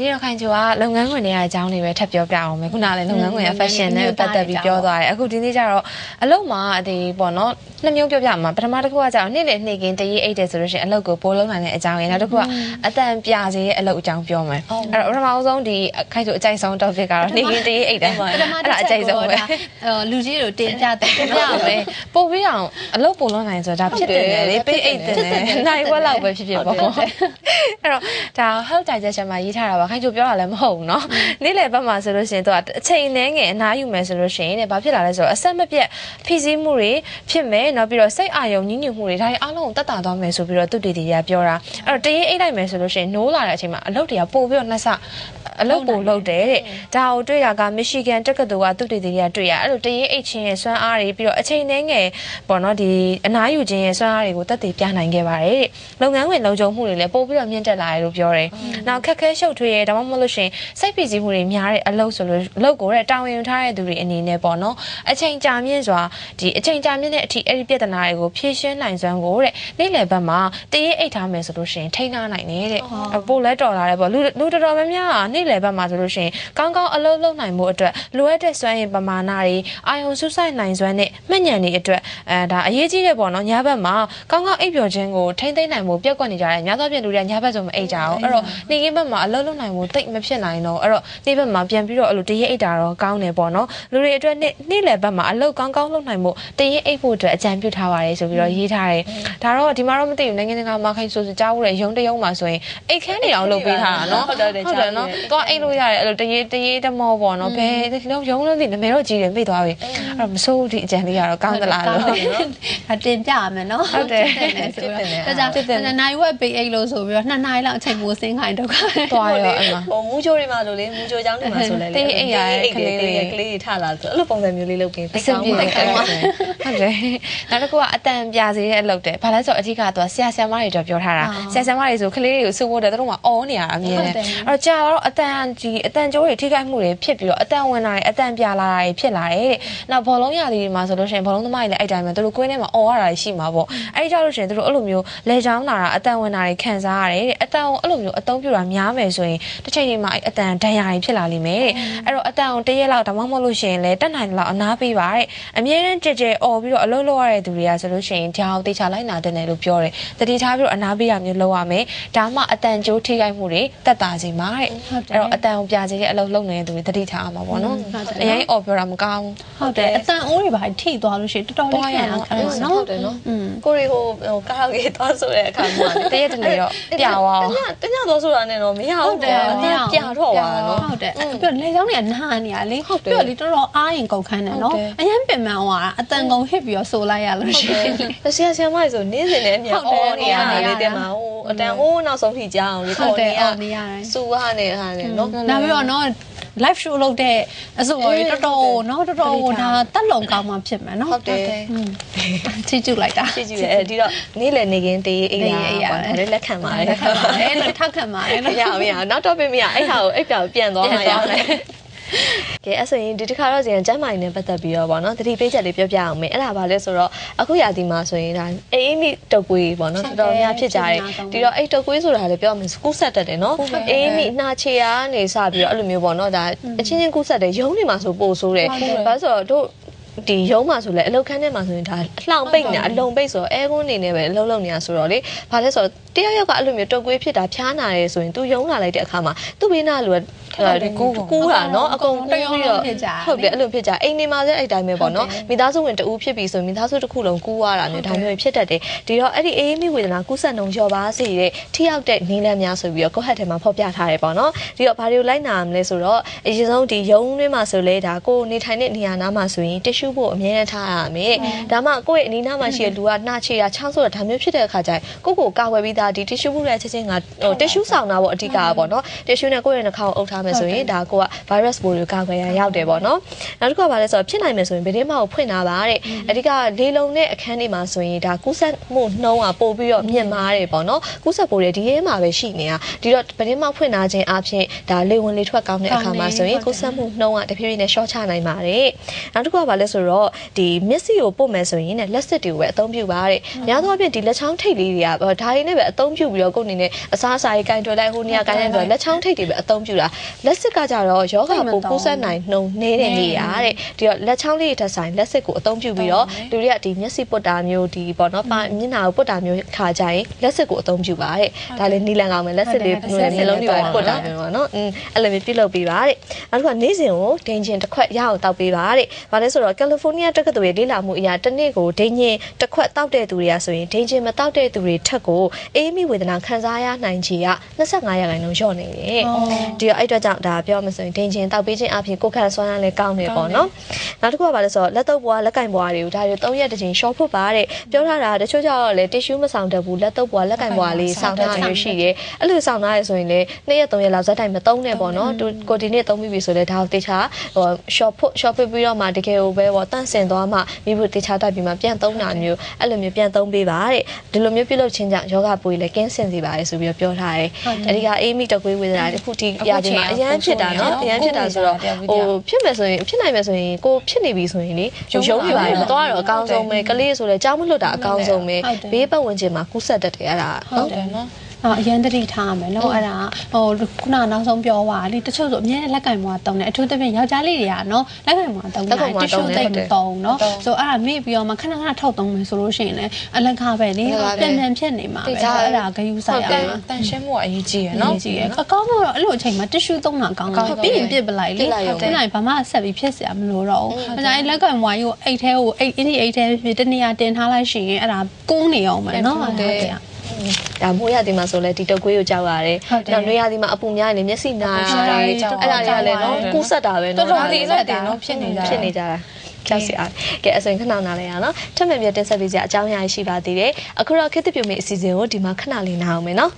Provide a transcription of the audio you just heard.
နေ့တော့ခိုင်ချိုကလုပ်ငန်းခွင်တွေကအကြောင်းတွေပဲထပ်ပြောပြအောင်မယ်ခုနကလည်းလုပ်ငန်းခွင်က fashion နဲ့ပတ်သက်ပြီးပြောသွားတယ်အခုဒီနေ့ကျတော့အလုပ်မှာဒီပေါ့နော် နှစ်မျိုးပြောပြမှာပထမတစ်ခုကကျတော့နေ့လေနေ့ကင်းတရေးအိတ်တယ်ဆိုလို့ရှိရင်အလုပ်ကိုပိုးလုံးနိုင်တဲ့အကြောင်းရယ်နောက်တစ်ခုကအတန်ပြစေတဲ့အလုပ်အကြောင်းပြောမယ်အဲ့တော့ပထမဆုံးဒီခိုင်ချိုအကြိုက်ဆုံး topic ကတော့နေ့ကင်းတရေးအိတ်တယ် ပထမတစ်ချက်ကိုဒါလူကြီးတို့တင်ပြတယ်တင်ပြ ပြမယ်ပို့ပြီးအောင်အလုပ်ပို့လုံးနိုင်ဆိုတာဒါဖြစ်တယ်လေပေးအိတ်တယ်နိုင်ဝက်လောက်ပဲဖြစ်ဖြစ်ပေါ့အဲ့တော့ဒါ health digestion မှာရေးထားတာပါခိုင်ချိုပြောတာလည်းမဟုတ်ဘူးเนาะနေ့လယ်ဘက်မှာဆိုလို့ရှိရင်သူကအချိန်နှဲငယ်အနားယူမယ်ဆိုလို့ရှိရင်တဲ့ဘာဖြစ်လာလဲဆိုတော့အဆက်မပြတ်ဖိစီးမှုတွေဖြစ်မယ် နောက်ပြီးတော့စိတ်အာရုံညှဉ်းညူမှုတွေဒါတွေအားလုံးကိုတက်တာသွားမယ်ဆိုပြီးတော့သူတေတီတွေကပြောတာအဲ့တော့တရင်အိတ်လိုက်မယ်ဆိုလို့ရှိရင်နိုးလာတဲ့အချိန်မှာအလုပ်တွေကပို့ပြီးတော့နှစ်ဆအလုပ်ပို့လုပ်တယ်တဲ့ဒါကိုတွေ့ရကမီရှီဂန်တက္ကသိုလ်ကသူတေတီတွေကတွေ့ရအဲ့လိုတရင်အိတ်ချင်းရဲ့စွမ်းအားတွေပြီးတော့အချိန်နှဲငယ်ပေါ့နော်ဒီအနားယူခြင်းရဲ့စွမ်းအားတွေကိုတက်တည်ပြနိုင်ခဲ့ပါတယ်တဲ့လုပ်ငန်းဝင်လုံခြုံမှုတွေလည်းပို့ပြီးတော့မြင့်တက်လာတယ်လို့ပြောတယ်နောက်ခက်ခဲရှုပ်ထွေးရဲ့ဒါမှမဟုတ်လို့ရှိရင်စိတ်ဖိစီးမှုတွေများတဲ့အလုပ်ဆိုလို့အလုပ်ကိုတဲ့တာဝန်ယူထားတဲ့သူတွေအနေနဲ့ပေါ့နော်အချိန်ကြာမြင့်စွာဒီအချိန်ကြာမြင့်တဲ့အထိအဲ့ဒီပြဿနာတွေကိုဖြေရှင်းနိုင်စွမ်းကိုတဲ့နေ့လယ်ဘက်မှာတရေအိတ်ထားမယ်ဆိုလို့ရှိရင်ထိန်းထားနိုင်တယ်တဲ့ပို့လဲတော်လာတယ်ပေါ့လူလူတော်တော်များများကနေ့လယ်ဘက်မှာဆိုလို့ရှိရင်ကောင်းကောင်းအလုပ်လုပ်နိုင်မှုအတွက်လိုအပ်တဲ့စွမ်းရည်ပမာဏတွေအာယုံဆုဆိုင်နိုင်စွမ်းနဲ့မှတ်ဉာဏ်တွေအတွက်အဲဒါအရေးကြီးတဲ့ပေါ့နော်ညဘက်မှာကောင်းကောင်းအိပ်ပျော်ခြင်းကိုထိန်းသိမ်းနိုင်မှုပြက်ကွက်နေကြတယ်ညသောပြင်လူတွေကညဘက်ဆိုမအိပ်ကြအောင်အဲ့တော့နေ့ကင်းဘက်မှာအလုပ်လုပ်နိုင်မှုတိတ်မဖြစ်နိုင်တော့အဲ့တော့နေ့ဘက်မှာပြန်ပြီးတော့အဲ့လိုတရေအိတ်တာတော့ကောင်းတယ်ပေါ့နော်လူတွေအတွက်နေ့နေ့လယ်ဘက်မှာအလုပ်ကောင်းကောင်းလုပ်နိုင်မှုတရေအိတ်ဖို့အတွက်အကြံပြုထားပါတယ်ဆိုပြီးတော့ရေးထားတယ်ဒါတော့ဒီမှာတော့မသိဘူးနိုင်ငံတကာမှာခိုင်ဆိုဆိုကြားဖို့တဲ့ရုံတရုံမှာဆိုရင်အိတ်ခန်းနေအောင်လုပ်ပေးထားတာနော်ဟုတ်တယ်ကြားတယ်နော်သွားအိတ်လို့ရတယ်အဲ့လိုတရေတရေတမောပေါ့နော်ဘယ်လုံးရုံလုံးသိနမဲတော့ကြီးတယ်မိသွားပြီအဲ့တော့မစိုးဒီအကြံလေးကတော့ကောင်းသလားလို့အတင်ပြရမယ်နော်ဟုတ်တယ်ဆိုတော့ဒါကြောင့်နိုင်ဝက်ပေးအိတ်လို့ဆိုပြီးတော့နှစ်နိုင်လောက်အချိန်မိုးစင်းခိုင်းတော့သွားရောအဲ့မှာဟိုမူချိုတွေမှာလို့လေမူချိုချောင်းတွေမှာဆိုလဲတေးအိပ်ရတဲ့ကလေးတွေကလေးတွေထလာဆိုအဲ့လိုပုံစံမျိုးလေးလုပ်ပေးအဆင်ပြေတယ်ဟုတ်တယ်ဟုတ်တယ်နောက်တစ်ခုကအတန်ပြစေတဲ့အလုပ်တယ်ဘာလဲဆိုတော့အဓိကတော့ဆရာဆရာမတွေတော့ပြောထားတာဆရာဆရာမတွေဆိုကလေးတွေကိုစုဖို့တယ်သူတို့ကအော်နေရတာအမြင်နဲ့အဲ့တော့ကြာတော့အတန်ကြီးအတန်ကြိုးတွေထိခိုက်မှုတွေဖြစ်ပြီးတော့အတန်ဝင်တာတွေအတန်ပြလာတာတွေဖြစ်လာတယ်တဲ့နောက်ဘောလုံးရည်တွေမှာဆိုလို့ရှိရင်ဘောလုံးသမားတွေလည်းအဲ့တိုင်းပဲသူတို့ကွင်းထဲမှာအော်ရတာရှိမှာပေါ့အဲ့ဒီကြောင့်လို့ရှိရင်သူတို့အဲ့လိုမျိုးလေချောင်းလာတာအတန်ဝင်တာတွေခံစားရတယ်တဲ့အတန်ကိုအဲ့လိုမျိုးအသုံးပြုတာများမယ်ဆိုရင်တစ်ချိန်ချိန်မှာအဲ့အတန်ဒဏ်ရာတွေဖြစ်လာလိမ့်မယ်တဲ့အဲ့တော့အတန်ကိုတရက်လောက်ဒါမှမဟုတ်လို့ရှိရင်လည်းတက်နိုင်လောက်အနားပေးပါတဲ့အမြဲတမ်းကြဲကြဲអော်ပြီးတော့အလုပ်လုပ်ရတဲ့သူတွေကဆိုလို့ရှိရင်ဒါအောင်တေချာလိုက်နာတယ်လို့ပြောတယ်တတိထားပြီးတော့အနာပေးရမျိုးလုပ်ရမယ်ဒါမှအတန်ကျိုးထိခိုက်မှုတွေတက်တာစီမှာတဲ့အဲ့တော့အတန်အောင်ပြစေတဲ့အလုပ်လုပ်နေတဲ့သူတွေတတိထားအောင်ပါပေါ့နော်အရင်အော်ပြောတာမကောင်းဘူးဟုတ်တယ်အတန်အိုးတွေပါထိသွားလို့ရှိရင်တော်တော်လေးခံရအောင်အဲ့ဒါနော်တယ်နော်ကိုရီဟိုဟိုကားကြီးသွားဆိုတဲ့အခါမှာတရက်တနေတော့ပြသွားအောင်တညသွားဆိုတာနဲ့တော့မရဘူးတယ်အတန်ပြတော့ပါနော်ဟုတ်တယ်ပြီးတော့လေချောင်းတွေကနာနေရလေပြီးတော့လေတော်တော်အားရင်ကုန်ခန်းတယ်နော်အရင်ပင်ပန်းသွားတာအတန်ကုန်ဟစ်ပြီးတော့ဆိုလိုက်ရလို့ရှိရင်ဆရာဆရာမတွေဆိုနေ့စဉ်နဲ့အမြန်ဟုတ်တယ်အော်နေရတယ်လေတင်မှာဟိုအတန်ဟိုးနောက်ဆုံးထိကြောင်းလေဟုတ်ခေါ်တနေယ်ရအော်နေရတယ်စူဟာနေဟာနေနော်နောက်ပြီးတော့နော် live show လုပ်တဲ့အစိုးရတော်တော်နော်တော်တော်ဟိုဒါတက်လုံကောင်းမှဖြစ်မယ်နော်ဟုတ်တယ်ချစ်ကျူလိုက်တာကြည့်ကြည့်အဲဒီတော့နေ့လည်နေကင်းတေးအိမ်အေးအေးရပါဒါလည်းလက်ခံပါတယ်လက်ခံပါတယ်လို့ထောက်ခံပါတယ်မလို့ရမရနောက်တော့ပြင်မရအဲ့ဟာကိုအဲ့ပြောင်ပြန်သွားမှရမယ် ကဲအဲ့ဆိုရင်ဒီတစ်ခါတော့ဇင်ကျမ်းမာရေးနဲ့ပတ်သက်ပြီးတော့ဗောနော်တတိပေးချက်လေးပြောပြအောင်မယ်အဲ့ဒါဘာလဲဆိုတော့အခုရာသီမှာဆိုရင်ဒါအေးအေးမိတုတ်ကွေးဗောနော်တော်တော်များဖြစ်ကြတယ်ဒီတော့အဲ့တုတ်ကွေးဆိုတာလည်းပြောမယ်ကူးဆက်တတ်တယ်နော်အေးအေးမိနှာချေရနေစပြီးတော့အဲ့လိုမျိုးဗောနော်ဒါအချင်းချင်းကူးဆက်တယ်ရုံးနေမှာဆိုပို့ဆိုးတယ်ဘာလို့ဆိုတော့တို့ဒီရုံးမှာဆိုလဲအလုတ်ခန်းထဲမှာဆိုရင်ဒါအလှောင်ပိတ်နေအလုံပိတ်ဆိုတော့အဲကွန်းနေနေပဲအလုံးလုံးနေတာဆိုတော့လေဘာလဲဆိုတော့တယောက်ယောက်ကအဲ့လိုမျိုးတုတ်ကွေးဖြစ်တာဖျားနာရဲဆိုရင် तू ရုံးလာလိုက်တဲ့အခါမှာသူ့ဘေးနာလူက ကူးကူးတာနော်အကုန်ကူးပြီးတော့ဟုတ်တယ်အဲ့လိုဖြစ်ကြအိမ်နေမှာလည်းအဲ့တိုင်းပဲပေါ့နော်မိသားစုဝင်တဦးဖြစ်ပြီဆိုရင်မိသားစုတစ်ခုလုံးကူးရတာမျိုးဒါမျိုးဖြစ်တတ်တယ်ဒီတော့အဲ့ဒီအေးမိဝေဒနာကူးဆက်နှုံလျော့ပါစေတဲ့ထိရောက်တဲ့နည်းလမ်းများဆိုပြီးတော့ကိုယ့်ဟက်ထဲမှာဖော်ပြထားတယ်ပေါ့နော်ဒီတော့ဘာတွေကိုလိုက်နာရမလဲဆိုတော့အရင်ဆုံးဒီရုံးတွင်းမှာဆိုလဲဒါကိုယ်နေထိုင်တဲ့နေရာနားမှာဆိုရင်တ िश ူဖို့အမြဲတမ်းထားရမယ်ဒါမှကိုယ့်ရဲ့အနီးနားမှာရှိတဲ့လူကနှာချေတာချောင်းဆိုတော့ဒါမျိုးဖြစ်တဲ့အခါကျရင်ကိုယ့်ကိုကာဝယ်ပြီးသားဒီတ िश ူဖို့တဲ့ချက်ချင်းကဟိုတ िश ူဆောင်တာပေါ့အဓိကပေါ့နော်တ िश ူနဲ့ကိုယ့်ရဲ့နှာခေါင်းကိုအုပ်ထားမယ် ်မယ်ဆိုရင်ဒါကိုက virus ပိုးတွေကိုကာကွယ်ရန်ရောက်တယ်ပေါ့နော်နောက်တစ်ခုကဘာလဲဆိုတော့ဖြစ်နိုင်မယ်ဆိုရင်ဗီဒီမာကိုဖွင့်တာပါတဲ့အဓိကလေလုံတဲ့အခန်းတွေမှာဆိုရင်ဒါကူးဆက်မှုနှုံးကပို့ပြီးတော့မြင့်မားတယ်ပေါ့နော်ကူးဆက်ပိုးတွေဒီရဲမှာပဲရှိနေတာဒီတော့ဗီဒီမာဖွင့်ထားခြင်းအပြင်ဒါလေဝင်လေထွက်ကောင်းတဲ့အခါမှာဆိုရင်ကူးဆက်မှုနှုံးကတဖြည်းဖြည်းနဲ့ short ချနိုင်ပါတယ်နောက်တစ်ခုကဘာလဲဆိုတော့ဒီမျက်စိကိုပို့မယ်ဆိုရင်လည်းလက်စစ်တွေကိုပဲအသုံးပြုပါတဲ့များသောအားဖြင့်ဒီလက်ချောင်းထိပ်လေးတွေကဒါတွေနဲ့ပဲအသုံးပြုပြီးတော့ကိုယ်အနေနဲ့အစားအစာကြီးကင်တွယ်လိုက်ဟိုနေရာကင်လိုက်တော့လက်ချောင်းထိပ်တွေပဲအသုံးပြုတာလက်စစ်ကကြတော့ယောဂပိုကူးဆက်နိုင်နှုံနေတဲ့နေရာတဲ့ဒီတော့လက်ချောင်းလေးတွေထက်ဆိုင်လက်စစ်ကိုအသုံးပြုပြီးတော့လူတွေကဒီမျက်စိပုတ်တာမျိုးဒီပေါ့နော်ပါမျက်နှာကိုပုတ်တာမျိုးခါကြရင်လက်စစ်ကိုအသုံးပြုပါတဲ့ဒါလည်းနီလန်ကောင်းမယ်လက်စစ်လေးမျိုးလုံးတွေပဲပုတ်တာမျိုးပေါ့နော်အင်းအဲ့လိုမျိုးပြုလုပ်ပေးပါတဲ့နောက်တစ်ခါနေ့စဉ်ကိုဒိန်ဂျင်တစ်ခွက်ရအောင်တောက်ပေးပါတဲ့ဘာလဲဆိုတော့ကယ်လီဖိုးနီးယားတက္ကသိုလ်ရဲ့လေ့လာမှုအရာတစ်နေ့ကိုဒိန်ဂျင်တစ်ခွက်တောက်တဲ့သူတွေကဆိုရင်ဒိန်ဂျင်မတောက်တဲ့သူတွေထက်ကိုအေးမိဝေဒနာခံစားရနိုင်ခြေက25ရာခိုင်နှုန်းလျော့နေတယ်ဒီတော့အဲ့အတွက်ကြောင့်ဒါပြောမှဆိုရင်ဒိန်ဂျင်တောက်ပေးခြင်းအပြင်ကိုယ်ခံစွမ်းရလည်းကောင်းနေပေါ့နော်နောက်တစ်ခုကဘာလဲဆိုတော့လက်တော့ဘွားလက်ကင်ဘွားတွေကိုဒါတွေ3ရက်တစ်ချိန်ရှော့ဖို့ပါတဲ့ပြောထားတာတချို့ကြောင့်လည်းတီရှူးမဆောင်တတ်ဘူးလက်တော့ဘွားလက်ကင်ဘွားလေးဆောင်ထားမျိုးရှိတယ်အဲ့လိုဆောင်ထားရဆိုရင်လည်း2ရက်3ရက်လောက်ဇက်တိုင်မသုံးနဲ့ပေါ့နော်သူကိုဒီနေ့သုံးပြီးပြီဆိုလည်းဒါကိုတေချာဟိုရှော့ဖို့ရှော့ဖို့ပြီးတော့မှတကယ်ကိုပဲပေါ့တန့်စင်သွားမှမိဖို့တေချာတိုက်ပြီးမှပြန်သုံးတာမျိုးအဲ့လိုမျိုးပြန်သုံးပေးပါတဲ့ဒီလိုမျိုးပြုလုပ်ခြင်းကြောင့်ယောဂပိုးလည်းကင်းစင်စေပါတယ်ဆိုပြီးတော့ပြောထားတယ်အဲ့ဒီကအေးမိတကွေးဝေဒနာတခုတီရခြင်းမှာအရန်ဖြစ်တာနော်အရန်ဖြစ်တာဆိုတော့ဟိုဖြစ်မယ်ဆိုရင်ဖြစ်နိုင်မယ်ဆိုရင်ကိုဖြစ်နေပြီဆိုရင်လေရုံးနေပါလေမသွားတော့အကောင်းဆုံးပဲကလေးဆိုလည်းကြောင်းမလွတ်တာအကောင်းဆုံးပဲဘေးပတ်ဝန်းကျင်မှာကူးဆက်တတ်တယ်အဲ့ဒါဟုတ်တယ်နော် အော်အရန်တတိထားရမယ်နော်အဲ့ဒါဟိုခုနနောက်ဆုံးပြောသွားလေတချို့ဆိုအများနဲ့လက်ကင်မွာတုံးတယ်အထူးသဖြင့်ယောက်ျားလေးတွေကနော်လက်ကင်မွာတုံးတယ်တချို့တိတ်တုံးနော်ဆိုအဲ့ဒါမေ့ပြီးတော့မှခဏခဏထုတ်သုံးမယ်ဆိုလို့ရှိရင်လည်းအလကားပဲလေပြန်ပြန်ဖြစ်နေမှာပဲအဲ့ဒါဂယူဆိုင်ရမှာတန်ရှင်းမှုကအရေးကြီးရယ်နော်အရေးကြီးရယ်အကောင်းဆုံးတော့အဲ့လိုအချိန်မှာတ िश ူးသုံးတာအကောင်းဆုံးပြီးရင်ပြစ်ပလိုက်လေတင်းလိုက်ဘာမှဆက်ပြီးဖြစ်စရာမလိုတော့ဘူးအဲ့ဒါလက်ကင်မွာကြီးကိုအိတ်ထဲကိုအိတ်အင်းဒီအိတ်ထဲတနေရာတင်ထားလိုက်ရှင်အဲ့ဒါကုန်းနေအောင်မယ်နော်ဟုတ်တယ် ဒါမိုးရသည်မှာဆိုလဲဒီတုတ်ကွေးကိုကြောက်ရတယ်။နောက်နွေရသည်မှာအပူများရင်မျက်စိနာတယ်။အဲ့ဒါတွေကလည်းနော်ကူးဆက်တာပဲတော်နော်တော်လေးလက်တယ်နော်ဖြစ်နေကြဖြစ်နေကြတာကြောက်စရာကဲအစိမ်ခဏနားလဲရအောင်နော်ထပ်မံပြတင်ဆက်ပေးကြအကြောင်းအရာရှိပါသေးတယ်အခုတော့ခေတ်သစ်ပြုံးမေအစီအစဉ်ကိုဒီမှာခဏလေးနားအောင်မယ်နော်